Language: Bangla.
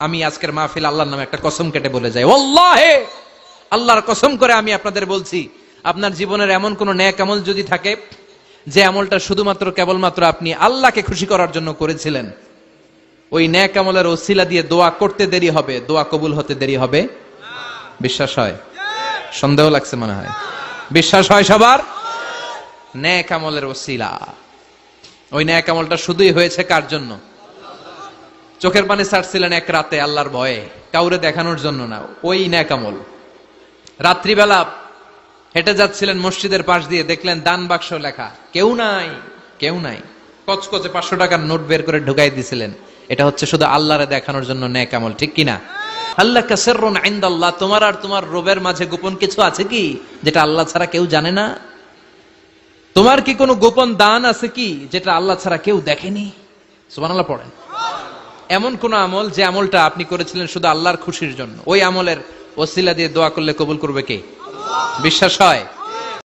আমি আজকের মাহফিল আল্লাহর নামে একটা কসম কেটে বলে যাই। ওল্লাহে আল্লাহর কসম করে আমি আপনাদের বলছি, আপনার জীবনের এমন কোন ন্যাক আমল যদি থাকে, যে আমলটা শুধুমাত্র কেবলমাত্র আপনি আল্লাহকে খুশি করার জন্য করেছিলেন, ওই ন্যাক আমলের ওসিলা দিয়ে দোয়া করতে দেরি হবে, দোয়া কবুল হতে দেরি হবে? বিশ্বাস হয়? সন্দেহ লাগছে মনে হয়। বিশ্বাস হয় সবার? ন্যাক আমলের ওসিলা। ওই ন্যাক আমলটা শুধুই হয়েছে কার জন্য? চোখের পানে ছাড়ছিলেন এক রাতে আল্লাহর ভয়ে। কাউরে দেখানোর জন্য না, ওই ন্যাক আমল রাত্রিবেলা হেঁটে যাচ্ছিলেন মসজিদের পাশ দিয়ে, দেখলেন দান বাক্স লেখা, কেউ নাই কেউ নাই। কচকচে পাঁচশো টাকার নোট বের করে ঢুকাই দিছিলেন। এটা হচ্ছে শুধু আল্লাহরে দেখানোর জন্য ন্যাক আমল ঠিক কিনা? আল্লাহ কাসেরুন আইন্দাল্লাহ তোমার আর তোমার রবের মাঝে গোপন কিছু আছে কি, যেটা আল্লাহ ছাড়া কেউ জানে না? তোমার কি কোনো গোপন দান আছে কি, যেটা আল্লাহ ছাড়া কেউ দেখেনি? সুবহানাল্লাহ, পড়েন। এমন কোন আমল যে আমলটা আপনি করেছিলেন শুধু আল্লাহর খুশির জন্য? ওই আমলের ওসিলা দিয়ে দোয়া করলে কবুল করবে কে? বিশ্বাস হয়?